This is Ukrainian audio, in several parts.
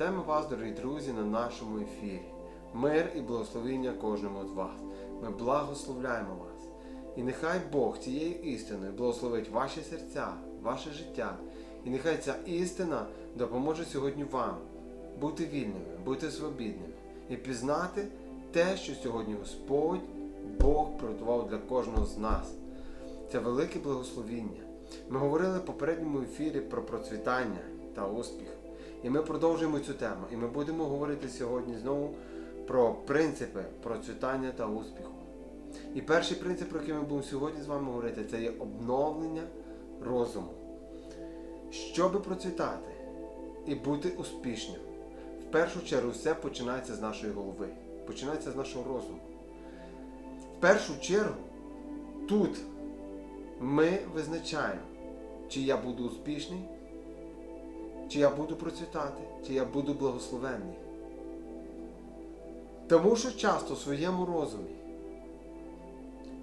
Вітаємо вас, дорогі друзі, на нашому ефірі. Мир і благословення кожному з вас. Ми благословляємо вас. І нехай Бог цією істиною благословить ваші серця, ваше життя. І нехай ця істина допоможе сьогодні вам бути вільними, бути свобідними і пізнати те, що сьогодні Господь, Бог приготував для кожного з нас. Це велике благословіння. Ми говорили в попередньому ефірі про процвітання та успіх. І ми продовжуємо цю тему. І ми будемо говорити сьогодні знову про принципи процвітання та успіху. І перший принцип, про який ми будемо сьогодні з вами говорити, це є обновлення розуму. Щоби процвітати і бути успішним, в першу чергу все починається з нашої голови, починається з нашого розуму. В першу чергу тут ми визначаємо, чи я буду успішний, чи я буду процвітати, чи я буду благословенний. Тому що часто в своєму розумі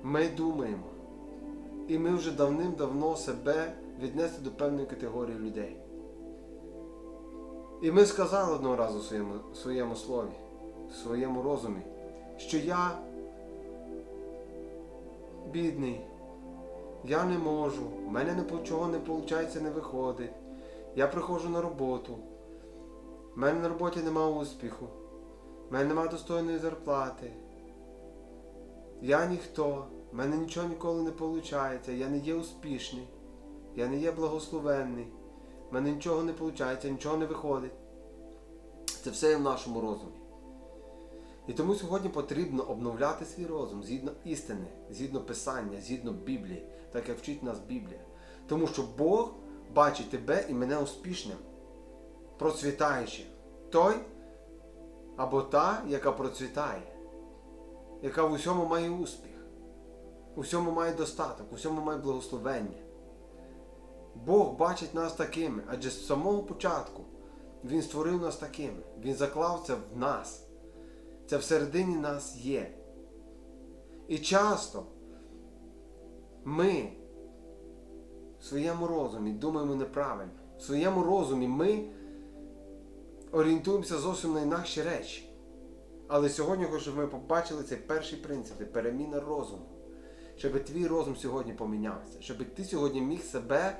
ми думаємо, і ми вже давним-давно себе віднесли до певної категорії людей. І ми сказали одного разу в своєму, в своєму слові, в своєму розумі, що я бідний, я не можу, в мене нічого не виходить, не виходить. Я приходжу на роботу, в мене на роботі немає успіху, в мене немає достойної зарплати. Я ніхто, в мене нічого ніколи не виходить, я не є успішний, я не є благословенний, в мене нічого не виходить, нічого не виходить. Це все є в нашому розумі. І тому сьогодні потрібно обновляти свій розум згідно істини, згідно Писання, згідно Біблії, так як вчить нас Біблія. Тому що Бог бачить тебе і мене успішним, процвітаючим. Той або та, яка процвітає, яка в усьому має успіх, у всьому має достаток, у всьому має благословення. Бог бачить нас такими, адже з самого початку Він створив нас такими, Він заклав це в нас. Це всередині нас є. І часто ми в своєму розумі думаємо неправильно. В своєму розумі ми орієнтуємося зовсім на інакші речі. Але сьогодні хочу, щоб ми побачили цей перший принцип переміна розуму. Щоб твій розум сьогодні помінявся, щоб ти сьогодні міг себе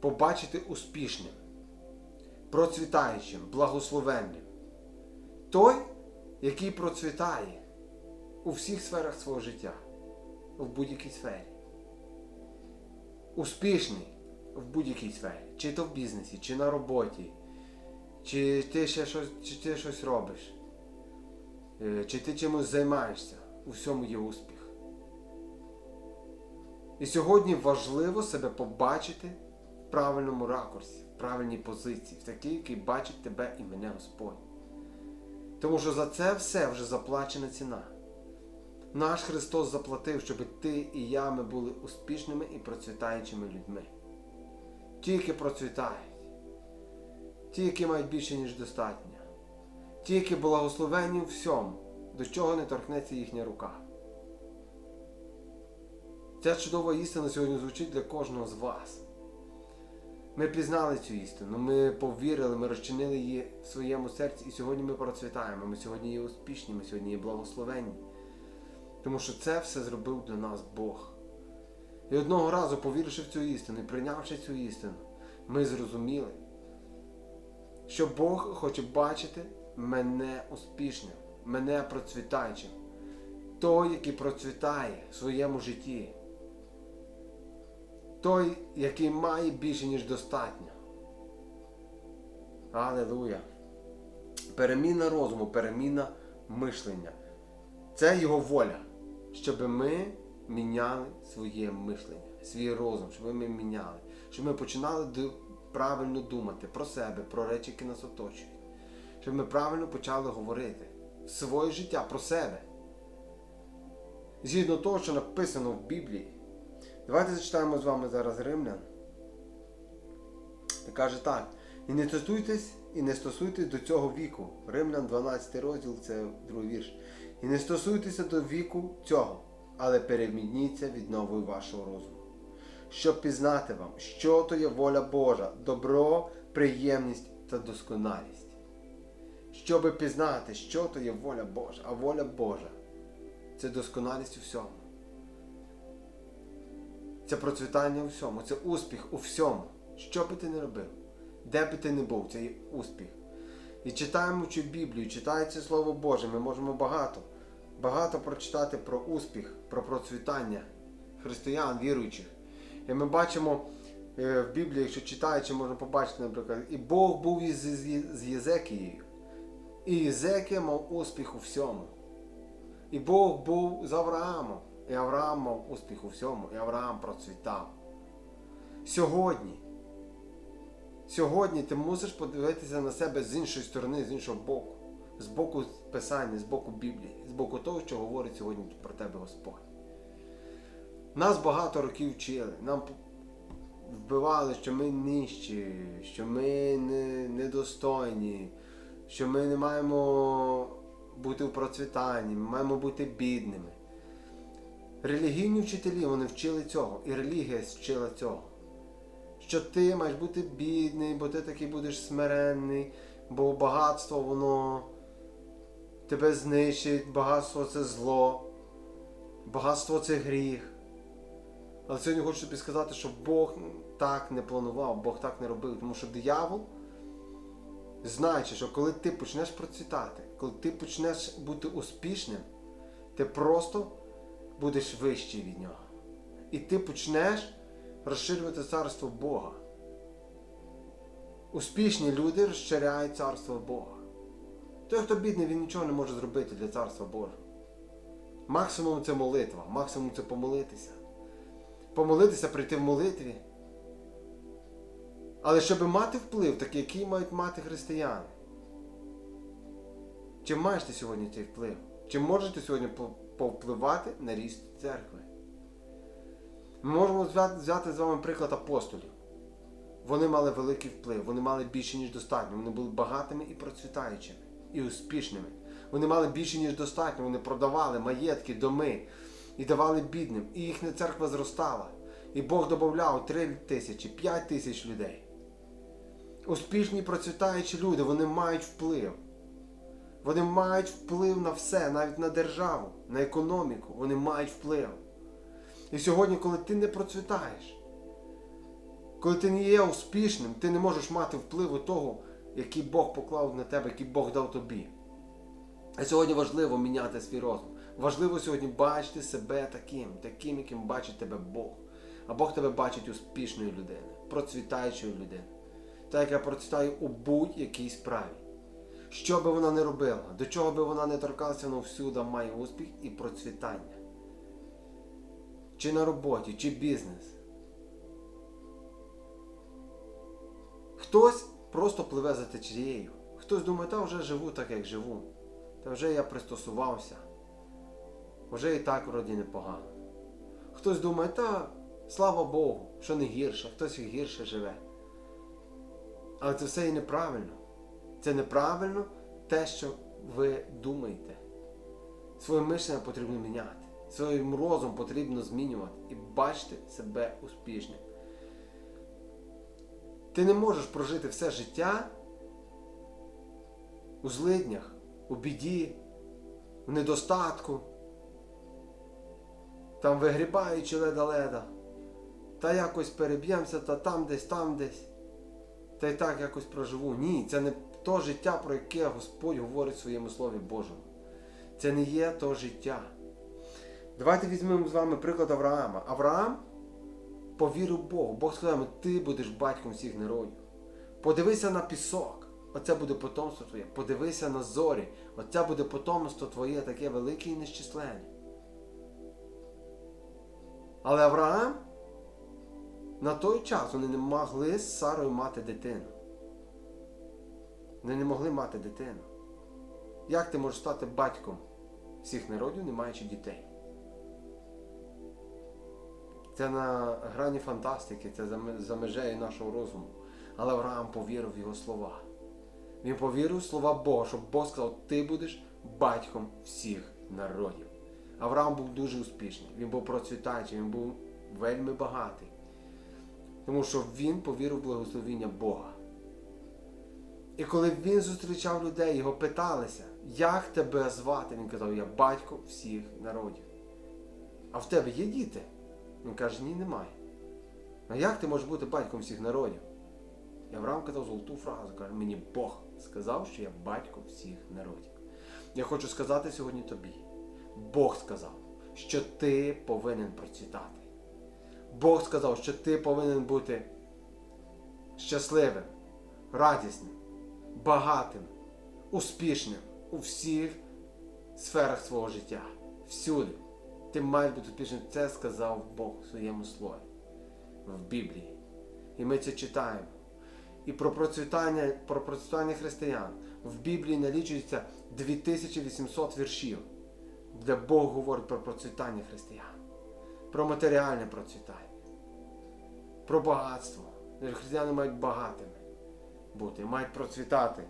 побачити успішним, процвітаючим, благословенним. Той, який процвітає у всіх сферах свого життя, в будь-якій сфері. Успішний в будь-якій сфері, чи то в бізнесі, чи на роботі, чи ти ще щось, чи ти щось робиш, е, чи ти чимось займаєшся, у всьому є успіх. І сьогодні важливо себе побачити в правильному ракурсі, в правильній позиції, в такій, який бачить тебе і мене Господь. Тому що за це все вже заплачена ціна. Наш Христос заплатив, щоб ти і я ми були успішними і процвітаючими людьми. Ті, які процвітають, ті, які мають більше, ніж достатньо, ті, які благословені всьому, до чого не торкнеться їхня рука. Ця чудова істина сьогодні звучить для кожного з вас. Ми пізнали цю істину, ми повірили, ми розчинили її в своєму серці, і сьогодні ми процвітаємо. Ми сьогодні є успішні, ми сьогодні є благословенні. Тому що це все зробив для нас Бог. І одного разу, повіривши в цю істину і прийнявши цю істину, ми зрозуміли, що Бог хоче бачити мене успішним, мене процвітаючим. Той, який процвітає в своєму житті. Той, який має більше, ніж достатньо. Аллилуйя. Переміна розуму, переміна мишлення. Це його воля, щоб ми міняли своє мишлення, свій розум, щоб ми міняли, щоб ми починали правильно думати про себе, про речі, які нас оточують. Щоб ми правильно почали говорити своє життя про себе. Згідно того, що написано в Біблії. Давайте зачитаємо з вами зараз Римлян. І каже так. І не стосуйтесь, і не стосуйтесь до цього віку. Римлян 12 розділ, це другий вірш. І не стосуйтеся до віку цього, але перемініться від нової вашого розуму. Щоб пізнати вам, що то є воля Божа, добро, приємність та досконалість. щоб пізнати, що то є воля Божа. А воля Божа це досконалість у всьому. Це процвітання у всьому, це успіх у всьому. Що би ти не робив, де би ти не був, це є успіх. І цю Біблію, читається Слово Боже, ми можемо багато, багато прочитати про успіх, про процвітання християн, віруючих. І ми бачимо е, в Біблії, якщо читаючи, можна побачити, наприклад, і Бог був із, з Єзекією. І Єзекія мав успіх у всьому. І Бог був з Авраамом. І Авраам мав успіх у всьому, і Авраам процвітав. Сьогодні. Сьогодні ти мусиш подивитися на себе з іншої сторони, з іншого боку, з боку Писання, з боку Біблії, з боку того, що говорить сьогодні про тебе Господь. Нас багато років вчили, нам вбивали, що ми нижчі, що ми не, недостойні, що ми не маємо бути в процвітанні, ми маємо бути бідними. Релігійні вчителі вони вчили цього, і релігія вчила цього. Що ти маєш бути бідний, бо ти такий будеш смиренний, бо багатство воно тебе знищить, багатство це зло, багатство це гріх. Але сьогодні хочу тобі сказати, що Бог так не планував, Бог так не робив, тому що диявол, знаючи, що коли ти почнеш процвітати, коли ти почнеш бути успішним, ти просто будеш вищий від нього. І ти почнеш розширювати царство Бога. Успішні люди розширяють царство Бога. Той, хто бідний, він нічого не може зробити для царства Божого. Максимум це молитва, максимум це помолитися. Помолитися, прийти в молитві. Але щоб мати вплив, такий, який мають мати християни. Чи маєш ти сьогодні цей вплив? Чи можеш ти сьогодні повпливати на ріст церкви? Ми можемо взяти з вами приклад апостолів. Вони мали великий вплив, вони мали більше, ніж достатньо. Вони були багатими і процвітаючими, і успішними. Вони мали більше, ніж достатньо. Вони продавали маєтки, доми і давали бідним. І їхня церква зростала. І Бог додавав 3 тисячі, 5 тисяч людей. Успішні процвітаючі люди, вони мають вплив. Вони мають вплив на все, навіть на державу, на економіку. Вони мають вплив. І сьогодні, коли ти не процвітаєш, коли ти не є успішним, ти не можеш мати впливу того, який Бог поклав на тебе, який Бог дав тобі. А сьогодні важливо міняти свій розум. Важливо сьогодні бачити себе таким, таким, яким бачить тебе Бог. А Бог тебе бачить успішною людиною, процвітаючою людиною. Та, яка процвітає у будь-якій справі. Що би вона не робила, до чого би вона не торкалася, вона всюди має успіх і процвітання. Чи на роботі, чи бізнес. Хтось просто пливе за течією. Хтось думає, та вже живу так, як живу. Та вже я пристосувався. Вже і так вроді непогано. Хтось думає, та слава Богу, що не гірше, хтось гірше живе. Але це все і неправильно. Це неправильно те, що ви думаєте. Своє мишлення потрібно міняти. Своїм розум потрібно змінювати і бачити себе успішним. Ти не можеш прожити все життя у злиднях, у біді, в недостатку, там вигрібаючи леда-леда, та якось переб'ємося, та там десь, там десь, та й так якось проживу. Ні, це не то життя, про яке Господь говорить в своєму Слові Божому. Це не є то життя. Давайте візьмемо з вами приклад Авраама. Авраам повірив Богу. Бог сказав, ти будеш батьком всіх народів. Подивися на пісок, оце буде потомство твоє. Подивися на зорі, оце буде потомство твоє таке велике і нещисленне. Але Авраам на той час вони не могли з Сарою мати дитину. Вони не могли мати дитину. Як ти можеш стати батьком всіх народів, не маючи дітей? Це на грані фантастики, це за межею нашого розуму. Але Авраам повірив в його слова. Він повірив в слова Бога, щоб Бог сказав, ти будеш батьком всіх народів. Авраам був дуже успішний, він був процвітаючий, він був вельми багатий. Тому що він повірив в благословіння Бога. І коли він зустрічав людей, його питалися, як тебе звати? Він казав, я батько всіх народів. А в тебе є діти? Він каже, ні, немає. А як ти можеш бути батьком всіх народів? Авраам казав золоту фразу, каже, мені Бог сказав, що я батько всіх народів. Я хочу сказати сьогодні тобі. Бог сказав, що ти повинен процвітати. Бог сказав, що ти повинен бути щасливим, радісним, багатим, успішним у всіх сферах свого життя. Всюди. Ти маєш бути успішним. Це сказав Бог в своєму слові, в Біблії. І ми це читаємо. І про процвітання, про процвітання християн в Біблії налічується 2800 віршів, де Бог говорить про процвітання християн, про матеріальне процвітання, про багатство. Християни мають багатими бути, мають процвітати.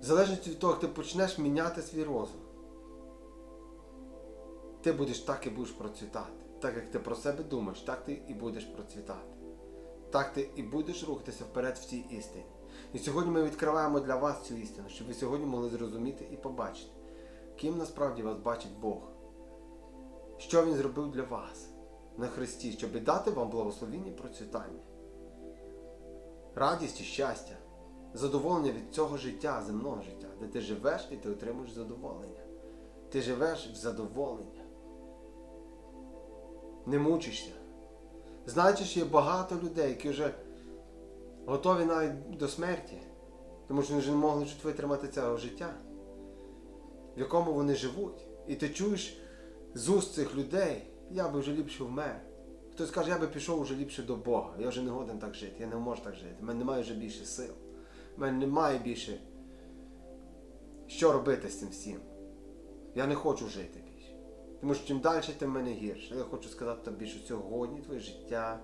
В залежності від того, як ти почнеш міняти свій розум, ти будеш так і будеш процвітати. Так як ти про себе думаєш, так ти і будеш процвітати. Так ти і будеш рухатися вперед в цій істині. І сьогодні ми відкриваємо для вас цю істину, щоб ви сьогодні могли зрозуміти і побачити, ким насправді вас бачить Бог. Що Він зробив для вас на Христі, щоб дати вам благословіння і процвітання, радість і щастя, задоволення від цього життя, земного життя, де ти живеш і ти отримуєш задоволення. Ти живеш в задоволення. Не мучишся. Що є багато людей, які вже готові навіть до смерті, тому що вони вже не могли витримати цього життя, в якому вони живуть. І ти чуєш з уст цих людей, я би вже ліпше вмер. Хтось каже, я би пішов вже ліпше до Бога, я вже не годен так жити, я не можу так жити, в мене немає вже більше сил, в мене немає більше що робити з цим всім. Я не хочу жити більше. Тому що чим далі, тим мене гірше. Я хочу сказати тобі, що сьогодні твоє життя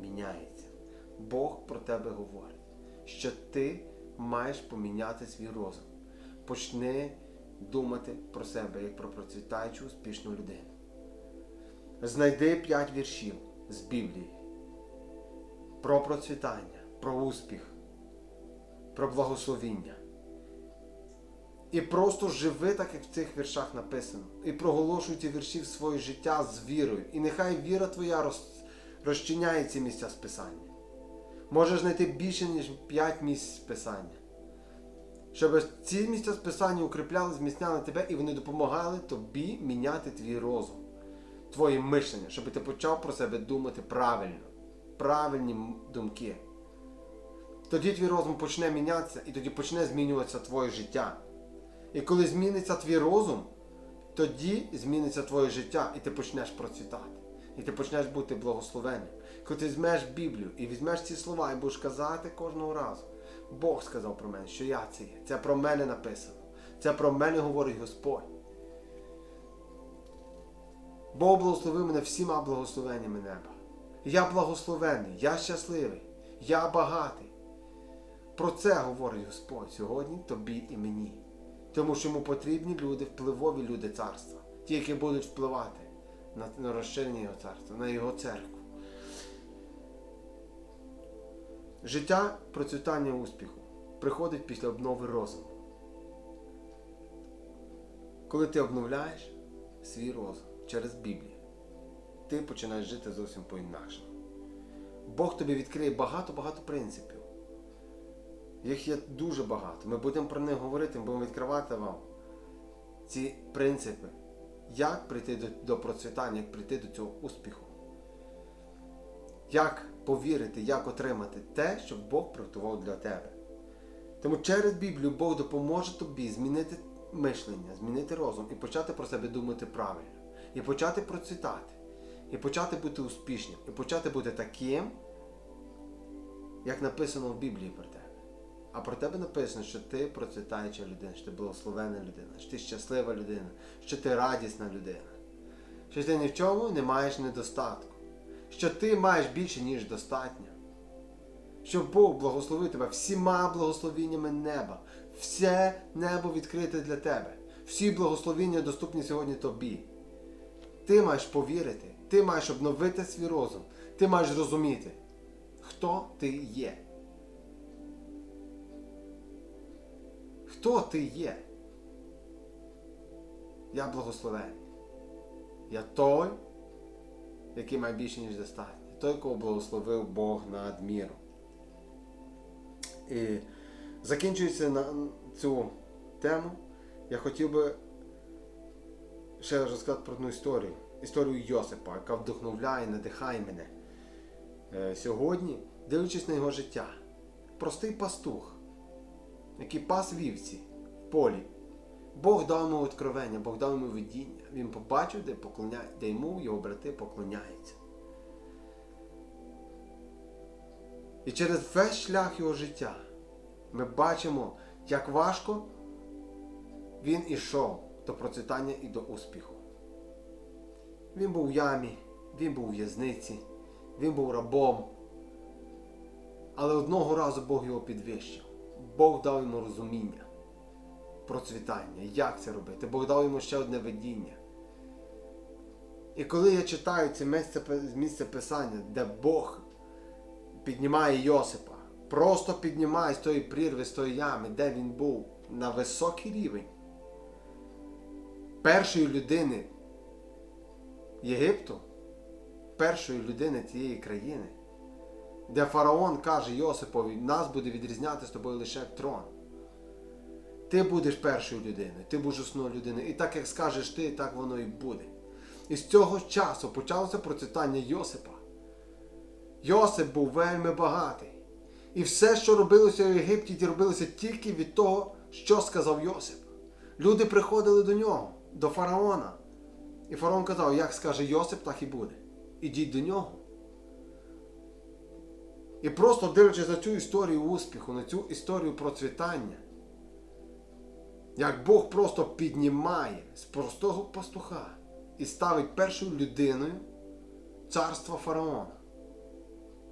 міняється. Бог про тебе говорить, що ти маєш поміняти свій розум. Почни думати про себе як про процвітаючу успішну людину. Знайди п'ять віршів з Біблії про процвітання, про успіх, про благословіння. І просто живи так, як в цих віршах написано. І проголошуй ці вірші в своє життя з вірою. І нехай віра твоя роз... розчиняє ці місця з Писання. Можеш знайти більше, ніж 5 місць з Писання. Щоб ці місця з Писання укріпляли, зміцняли тебе і вони допомагали тобі міняти твій розум, твоє мишлення, щоб ти почав про себе думати правильно, правильні думки. Тоді твій розум почне мінятися і тоді почне змінюватися твоє життя. І коли зміниться твій розум, тоді зміниться твоє життя, і ти почнеш процвітати. І ти почнеш бути благословенним. Коли ти візьмеш Біблію і візьмеш ці слова і будеш казати кожного разу. Бог сказав про мене, що я це є. Це про мене написано. Це про мене говорить Господь. Бог благословив мене всіма благословеннями неба. Я благословений, я щасливий, я багатий. Про це говорить Господь сьогодні тобі і мені. Тому що йому потрібні люди, впливові люди царства, ті, які будуть впливати на, розширення його царства, на його церкву. Життя процвітання успіху приходить після обнови розуму. Коли ти обновляєш свій розум через Біблію, ти починаєш жити зовсім по-інакшому. Бог тобі відкриє багато-багато принципів. Їх є дуже багато. Ми будемо про них говорити, ми будемо відкривати вам ці принципи, як прийти до, до процвітання, як прийти до цього успіху. Як повірити, як отримати те, що Бог приготував для тебе. Тому через Біблію Бог допоможе тобі змінити мишлення, змінити розум і почати про себе думати правильно. І почати процвітати, і почати бути успішним, і почати бути таким, як написано в Біблії про тебе. А про тебе написано, що ти процвітаюча людина, що ти благословена людина, що ти щаслива людина, що ти радісна людина, що ти ні в чому не маєш недостатку, що ти маєш більше, ніж достатньо. Що Бог благословив тебе всіма благословіннями неба. Все небо відкрите для тебе. Всі благословіння доступні сьогодні тобі. Ти маєш повірити, ти маєш обновити свій розум, ти маєш розуміти. хто ти є. Хто ти є? Я благословений. Я той, який має більше, ніж достатньо. Той, кого благословив Бог над міру. І закінчуючи на цю тему, я хотів би ще розказати про одну історію. Історію Йосипа, яка вдохновляє, надихає мене. Е, Сьогодні, дивлячись на його життя, простий пастух, який пас вівці в полі. Бог дав йому откровення, Бог дав йому видіння. Він побачив, де, поклоня... де йому його брати поклоняються. І через весь шлях його життя ми бачимо, як важко він ішов до процвітання і до успіху. Він був в ямі, він був у в'язниці, він був рабом. Але одного разу Бог його підвищив. Бог дав йому розуміння, процвітання, як це робити. Бог дав йому ще одне видіння. І коли я читаю це місце, місце писання, де Бог піднімає Йосипа, просто піднімає з тої прірви, з тої ями, де він був, на високий рівень першої людини Єгипту, першої людини цієї країни, де фараон каже Йосипові, нас буде відрізняти з тобою лише трон. Ти будеш першою людиною, ти будеш основною людиною. І так як скажеш ти, так воно і буде. І з цього часу почалося процвітання Йосипа. Йосип був вельми багатий. І все, що робилося в Єгипті, робилося тільки від того, що сказав Йосип. Люди приходили до нього, до фараона. І фараон казав, як скаже Йосип, так і буде. Ідіть до нього. І просто дивлячись на цю історію успіху, на цю історію процвітання, як Бог просто піднімає з простого пастуха і ставить першою людиною царства фараона,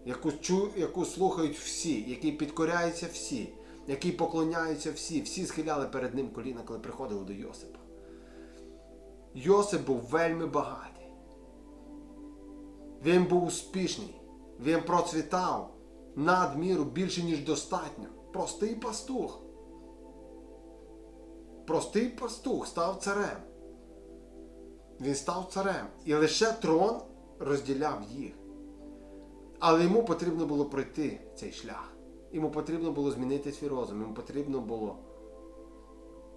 яку, чу, яку слухають всі, якій підкоряються всі, якій поклоняються всі, всі схиляли перед ним коліна, коли приходили до Йосипа. Йосип був вельми багатий. Він був успішний, він процвітав надміру більше, ніж достатньо. Простий пастух. Простий пастух став царем. Він став царем. І лише трон розділяв їх. Але йому потрібно було пройти цей шлях. Йому потрібно було змінити свій розум. Йому потрібно було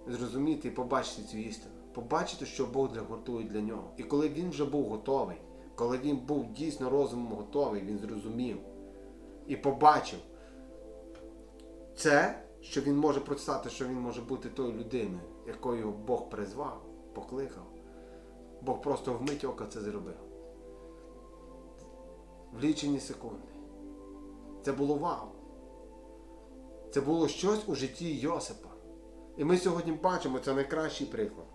зрозуміти і побачити цю істину. Побачити, що Бог для гуртує для нього. І коли він вже був готовий, коли він був дійсно розумом готовий, він зрозумів і побачив це, що він може процитати, що він може бути тою людиною, якою Бог призвав, покликав. Бог просто вмить ока це зробив. В лічені секунди. Це було вау. Це було щось у житті Йосипа. І ми сьогодні бачимо це найкращий приклад.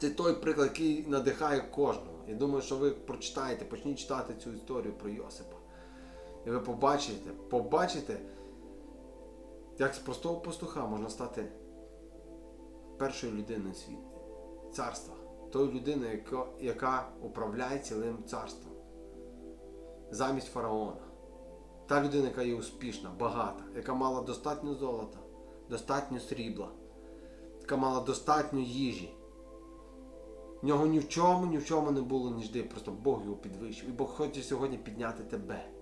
Це той приклад, який надихає кожного. Я думаю, що ви прочитаєте, почніть читати цю історію про Йосипа. І ви побачите, побачите, як з простого пастуха можна стати першою людиною світу, царства. Тою людиною, яка, яка управляє цілим царством. Замість фараона. Та людина, яка є успішна, багата, яка мала достатньо золота, достатньо срібла, яка мала достатньо їжі. В нього ні в чому, ні в чому не було ніжди, просто Бог його підвищив. І Бог хоче сьогодні підняти тебе.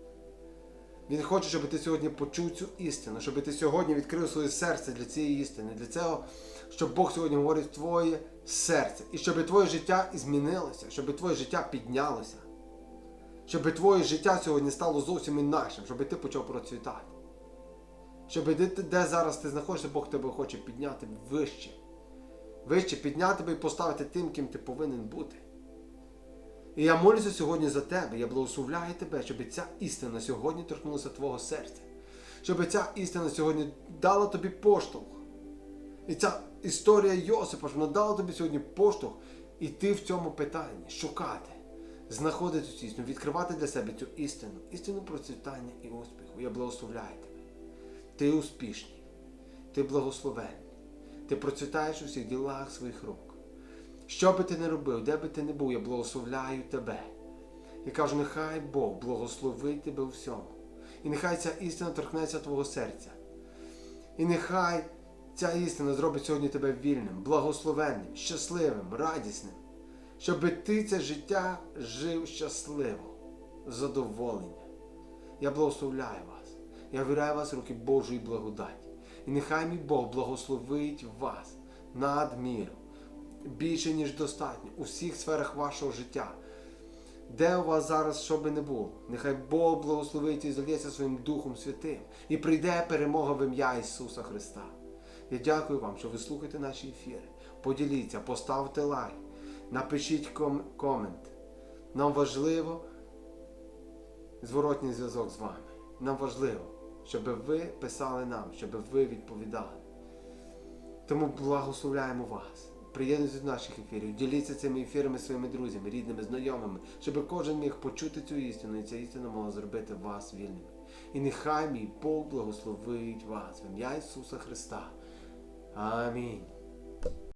Він хоче, щоб ти сьогодні почув цю істину, щоб ти сьогодні відкрив своє серце для цієї істини, для цього, щоб Бог сьогодні говорить в твоє серце. І щоб твоє життя змінилося, щоб твоє життя піднялося. Щоб твоє життя сьогодні стало зовсім інакшим, щоб ти почав процвітати. Щоб де, де зараз ти знаходишся, Бог тебе хоче підняти вище. Вище підняти тебе і поставити тим, ким ти повинен бути. І я молюся сьогодні за тебе, я благословляю тебе, щоб ця істина сьогодні торкнулася твого серця. Щоб ця істина сьогодні дала тобі поштовх. І ця історія Йосипа, вона дала тобі сьогодні поштовх іти в цьому питанні, шукати, знаходити цю істину, відкривати для себе цю істину, істину процвітання і успіху. Я благословляю тебе. Ти успішний, ти благословенний, ти процвітаєш у всіх ділах своїх рук. Що би ти не робив, де би ти не був, я благословляю тебе. І кажу, нехай Бог благословить тебе у всьому. І нехай ця істина торкнеться твого серця. І нехай ця істина зробить сьогодні тебе вільним, благословенним, щасливим, радісним, щоб ти це життя жив щасливо, задоволення. Я благословляю вас. Я ввіряю вас в руки Божої благодаті. І нехай мій Бог благословить вас над міром, більше, ніж достатньо, у всіх сферах вашого життя. Де у вас зараз що би не було, нехай Бог благословить і зальється своїм Духом Святим і прийде перемога в ім'я Ісуса Христа. Я дякую вам, що ви слухаєте наші ефіри. Поділіться, поставте лайк, напишіть ком- комент. Нам важливо зворотній зв'язок з вами. Нам важливо, щоб ви писали нам, щоб ви відповідали. Тому благословляємо вас. Приєднуйтесь до наших ефірів, діліться цими ефірами своїми друзями, рідними, знайомими, щоб кожен міг почути цю істину, і ця істина могла зробити вас вільними. І нехай мій Бог благословить вас в ім'я Ісуса Христа. Амінь.